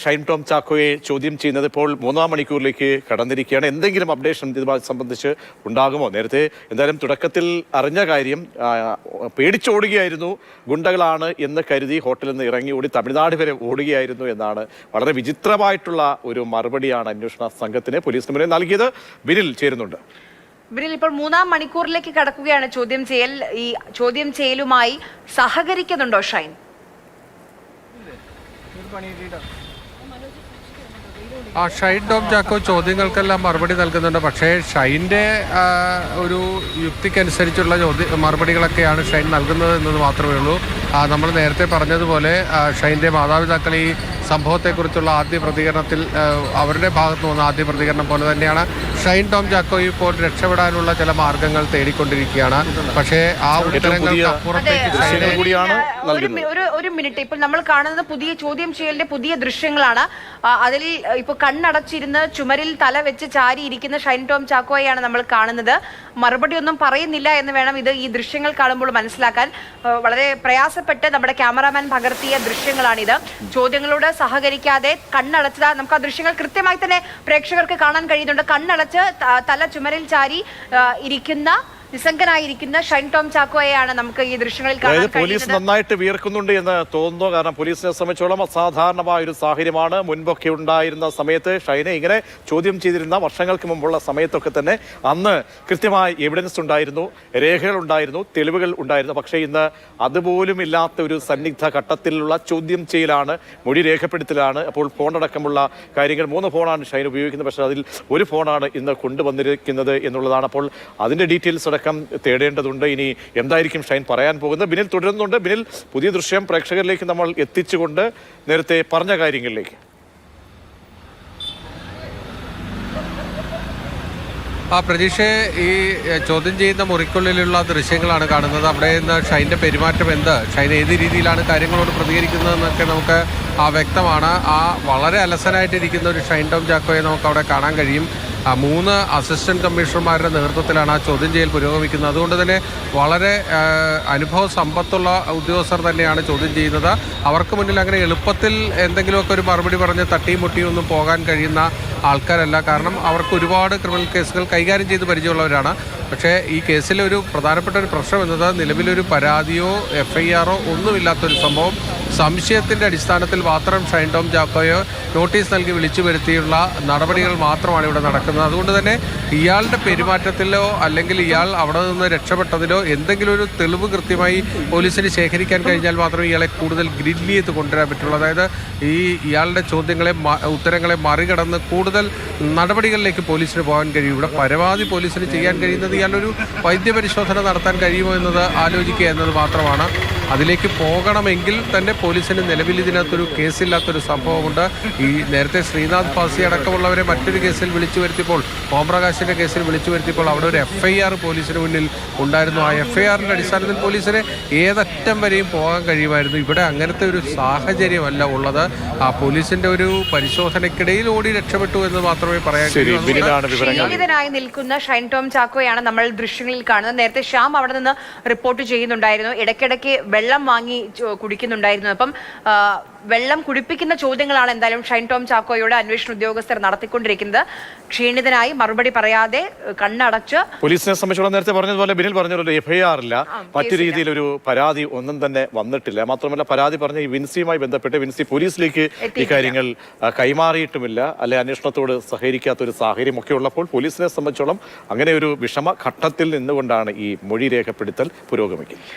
ഷൈൻ ടോം ചാക്കോയെ ചോദ്യം ചെയ്യുന്നത് ഇപ്പോൾ മൂന്നാം മണിക്കൂറിലേക്ക് കടന്നിരിക്കുകയാണ്. എന്തെങ്കിലും അപ്ഡേഷൻ ഇതുമായി സംബന്ധിച്ച് ഉണ്ടാകുമോ? നേരത്തെ എന്തായാലും തുടക്കത്തിൽ അറിഞ്ഞ കാര്യം പേടിച്ചോടുകയായിരുന്നു. ഗുണ്ടകളാണ് എന്ന് കരുതി ഹോട്ടലിൽ നിന്ന് ഇറങ്ങി ഓടി തമിഴ്നാട് വരെ ഓടുകയായിരുന്നു എന്നാണ് വളരെ വിചിത്രമായിട്ടുള്ള ഒരു മറുപടിയാണ് അന്വേഷണ സംഘത്തിന് പോലീസ് മുന്നിൽ നൽകിയത്. ബിനിൽ ചേരുന്നുണ്ട്. ഇവരിൽ ഇപ്പോൾ മൂന്നാം മണിക്കൂറിലേക്ക് കടക്കുകയാണ് ചോദ്യം ചെയ്യൽ ഈ ചോദ്യം ചെയ്യലുമായി സഹകരിക്കുന്നുണ്ടോ ഷൈൻ? ആ ഷൈൻ ടോം ചാക്കോ ചോദ്യങ്ങൾക്കെല്ലാം മറുപടി നൽകുന്നുണ്ട്. പക്ഷേ ഷൈന്റെ ഒരു യുക്തിക്കനുസരിച്ചുള്ള ചോദ്യ മറുപടികളൊക്കെയാണ് ഷൈൻ നൽകുന്നത് എന്നത് മാത്രമേ ഉള്ളൂ. നമ്മൾ നേരത്തെ പറഞ്ഞതുപോലെ ഷൈന്റെ മാതാപിതാക്കൾ ഈ സംഭവത്തെക്കുറിച്ചുള്ള ആദ്യ പ്രതികരണത്തിൽ അവരുടെ ഭാഗത്തു നിന്ന് ആദ്യ പ്രതികരണം പോലെ തന്നെയാണ്. ഷൈൻ ടോം ചാക്കോ ഇപ്പോൾ രക്ഷപ്പെടാനുള്ള ചില മാർഗങ്ങൾ തേടിക്കൊണ്ടിരിക്കുകയാണ്. പക്ഷേ ആ ഉത്തരങ്ങൾക്ക് അപ്പുറത്തേക്ക് നൽകുന്നത്. ഒരു ഒരു മിനിറ്റ്. ഇപ്പോൾ നമ്മൾ കാണുന്നത് പുതിയ ചോദ്യം ചെയ്യലിന്റെ പുതിയ ദൃശ്യങ്ങളാണ്. അതിൽ ഇപ്പോൾ കണ്ണടച്ചിരുന്ന് ചുമരിൽ തല വെച്ച് ചാരിയിരിക്കുന്ന ഷൈൻ ടോം ചാക്കോയെയാണ് നമ്മൾ കാണുന്നത്. മറുപടി ഒന്നും പറയുന്നില്ല എന്ന് വേണം ഇത് ഈ ദൃശ്യങ്ങൾ കാണുമ്പോൾ മനസ്സിലാക്കാൻ. വളരെ പ്രയാസപ്പെട്ട് നമ്മുടെ ക്യാമറാമാൻ പകർത്തിയ ദൃശ്യങ്ങളാണിത്. ചോദ്യങ്ങളോട് സഹകരിക്കാതെ കണ്ണടച്ചത്. നമുക്ക് ആ ദൃശ്യങ്ങൾ കൃത്യമായി തന്നെ പ്രേക്ഷകർക്ക് കാണാൻ കഴിയുന്നുണ്ട്. കണ്ണടച്ച് തല ചുമരിൽ ചാരി ഇരിക്കുന്ന നിസ്സംഗനായിരിക്കുന്ന ഷൈൻ ടോം ചാക്കോയെയാണ് നമുക്ക് ഈ ദൃശ്യങ്ങളിൽ കാണാൻ അതായത് പോലീസ് നന്നായിട്ട് വീർക്കുന്നുണ്ട് എന്ന് തോന്നുന്നു. കാരണം പോലീസിനെ സംബന്ധിച്ചോളം അസാധാരണമായ ഒരു സാഹചര്യമാണ് മുൻപൊക്കെ ഉണ്ടായിരുന്ന സമയത്ത് ഷൈനെ ഇങ്ങനെ ചോദ്യം ചെയ്തിരുന്ന വർഷങ്ങൾക്ക് മുമ്പുള്ള സമയത്തൊക്കെ തന്നെ അന്ന് കൃത്യമായ എവിഡൻസ് ഉണ്ടായിരുന്നു രേഖകൾ ഉണ്ടായിരുന്നു തെളിവുകൾ ഉണ്ടായിരുന്നു. പക്ഷേ ഇന്ന് അതുപോലും ഇല്ലാത്ത ഒരു സന്നിഗ്ധ ഘട്ടത്തിലുള്ള ചോദ്യം ചെയ്യലാണ് മൊഴി രേഖപ്പെടുത്തലാണ്. അപ്പോൾ ഫോൺ അടക്കമുള്ള കാര്യങ്ങൾ മൂന്ന് ഫോണാണ് ഷൈൻ ഉപയോഗിക്കുന്നത്. പക്ഷേ അതിൽ ഒരു ഫോണാണ് ഇന്ന് കൊണ്ടുവന്നിരിക്കുന്നത് എന്നുള്ളതാണ്. അപ്പോൾ അതിന്റെ ഡീറ്റെയിൽസ് അടക്കം തേടേണ്ടതുണ്ട്. ഇനി എന്തായിരിക്കും ഷൈൻ പറയാൻ പോകുന്നത്? ബിനിൽ തുടരുന്നുണ്ട്. ബിനിൽ പുതിയ ദൃശ്യം പ്രേക്ഷകരിലേക്ക് നമ്മൾ എത്തിച്ചുകൊണ്ട് നേരത്തെ പറഞ്ഞ കാര്യങ്ങളിലേക്ക്. ആ പ്രതീക്ഷ ഈ ചോദ്യം ചെയ്യുന്ന മുറിക്കുള്ളിലുള്ള ദൃശ്യങ്ങളാണ് കാണുന്നത്. അവിടെ നിന്ന് ഷൈന്റെ പെരുമാറ്റം എന്ത്? ഷൈൻ ഏത് രീതിയിലാണ് കാര്യങ്ങളോട് പ്രതികരിക്കുന്നതെന്നൊക്കെ നമുക്ക് ആ വ്യക്തമാണ്. ആ വളരെ അലസനായിട്ടിരിക്കുന്ന ഒരു ഷൈൻ ടോം ചാക്കോയെ നമുക്ക് അവിടെ കാണാൻ കഴിയും. മൂന്ന് അസിസ്റ്റന്റ് കമ്മീഷണർമാരുടെ നേതൃത്വത്തിലാണ് ആ ചോദ്യം ചെയ്യൽ പുരോഗമിക്കുന്നത്. അതുകൊണ്ട് തന്നെ വളരെ അനുഭവ സമ്പത്തുള്ള ഉദ്യോഗസ്ഥർ തന്നെയാണ് ചോദ്യം ചെയ്യുന്നത്. അവർക്ക് മുന്നിൽ അങ്ങനെ എളുപ്പത്തിൽ എന്തെങ്കിലുമൊക്കെ ഒരു മറുപടി പറഞ്ഞ് തട്ടിയും മുട്ടിയും ഒന്നും പോകാൻ കഴിയുന്ന ആൾക്കാരല്ല. കാരണം അവർക്ക് ഒരുപാട് ക്രിമിനൽ കേസുകൾ കൈകാര്യം ചെയ്ത് പരിചയമുള്ളവരാണ്. പക്ഷേ ഈ കേസിലെ ഒരു പ്രധാനപ്പെട്ട ഒരു പ്രശ്നം എന്നത് നിലവിലൊരു പരാതിയോ എഫ് ഐ ആറോ ഒന്നുമില്ലാത്തൊരു സംഭവം. സംശയത്തിന്റെ അടിസ്ഥാനത്തിൽ മാത്രം ഷൈൻ ടോം ജാക്കോയോ നോട്ടീസ് നൽകി വിളിച്ചു വരുത്തിയുള്ള നടപടികൾ മാത്രമാണ് ഇവിടെ നടക്കുന്നത്. അതുകൊണ്ട് തന്നെ ഇയാളുടെ പെരുമാറ്റത്തിലോ അല്ലെങ്കിൽ ഇയാൾ അവിടെ നിന്ന് രക്ഷപ്പെട്ടതിലോ എന്തെങ്കിലും ഒരു തെളിവ് കൃത്യമായി പോലീസിന് ശേഖരിക്കാൻ കഴിഞ്ഞാൽ മാത്രമേ ഇയാളെ കൂടുതൽ ഗ്രില്ല് ചെയ്ത് കൊണ്ടുവരാൻ പറ്റുള്ളൂ. അതായത് ഈ ഇയാളുടെ ചോദ്യങ്ങളെ ഉത്തരങ്ങളെ മറികടന്ന് കൂടുതൽ നടപടികളിലേക്ക് പോലീസിന് പോകാൻ കഴിയും. ഇവിടെ പരമാവധി പോലീസിന് ചെയ്യാൻ കഴിയുന്നത് ഇയാളൊരു വൈദ്യപരിശോധന നടത്താൻ കഴിയുമോ എന്നത് ആലോചിക്കുക എന്നത് മാത്രമാണ്. അതിലേക്ക് പോകണമെങ്കിൽ തന്നെ പോലീസിന് നിലവിൽ ഇതിനകത്തൊരു കേസില്ലാത്തൊരു സംഭവമുണ്ട്. ഈ നേരത്തെ ശ്രീനാഥ് ഫാസി അടക്കമുള്ളവരെ മറ്റൊരു കേസിൽ വിളിച്ചു വരുത്തിയപ്പോൾ ഓംപ്രകാശിന്റെ കേസിൽ വിളിച്ചു വരുത്തിയപ്പോൾ അവിടെ ഒരു എഫ് ഐ ആർ പോലീസിന് മുന്നിൽ ഉണ്ടായിരുന്നു. ആ എഫ് ഐ ആറിന്റെ അടിസ്ഥാനത്തിൽ പോലീസിന് ഏതറ്റം വരെയും പോകാൻ കഴിയുമായിരുന്നു. ഇവിടെ അങ്ങനത്തെ ഒരു സാഹചര്യമല്ല ഉള്ളത്. ആ പോലീസിന്റെ ഒരു പരിശോധനയ്ക്കിടയിൽ ഓടി രക്ഷപ്പെട്ടു എന്ന് മാത്രമേ പറയാൻ ക്ഷീണിതനായി നിൽക്കുന്ന ഷൈൻ ടോം ചാക്കോയാണ് നമ്മൾ ദൃശ്യങ്ങളിൽ കാണുന്നത്. നേരത്തെ ശ്യാം അവിടെ നിന്ന് റിപ്പോർട്ട് ചെയ്യുന്നുണ്ടായിരുന്നു. ഇടയ്ക്കിടയ്ക്ക് വെള്ളം വാങ്ങി കുടിക്കുന്നുണ്ടായിരുന്നു. അപ്പം വെള്ളം കുടിപ്പിക്കുന്ന ചോദ്യങ്ങളാണ് എന്തായാലും ഷൈൻ ടോം ചാക്കോയോട് അന്വേഷണ ഉദ്യോഗസ്ഥർ നടത്തിക്കൊണ്ടിരിക്കുന്നത്. ക്ഷീണിതനായി മറുപടി പറയാതെ കണ്ണടച്ച് പോലീസിനെ സംബന്ധിച്ചോളം നേരത്തെ പറഞ്ഞതുപോലെ ബിനിൽ പറഞ്ഞൊരു എഫ്ഐആർ ഇല്ല മറ്റു രീതിയിൽ ഒരു പരാതി ഒന്നും തന്നെ വന്നിട്ടില്ല. മാത്രമല്ല പരാതി പറഞ്ഞ ഈ വിൻസിയുമായി ബന്ധപ്പെട്ട് വിൻസി പോലീസിലേക്ക് ഈ കാര്യങ്ങൾ കൈമാറിയിട്ടുമില്ല. അല്ലെ അന്വേഷണത്തോട് സഹകരിക്കാത്ത ഒരു സാഹചര്യം ഒക്കെ ഉള്ളപ്പോൾ പോലീസിനെ സംബന്ധിച്ചോളം അങ്ങനെ ഒരു വിഷമ ഘട്ടത്തിൽ നിന്നുകൊണ്ടാണ് ഈ മൊഴി രേഖപ്പെടുത്തൽ പുരോഗമിക്കുന്നത്.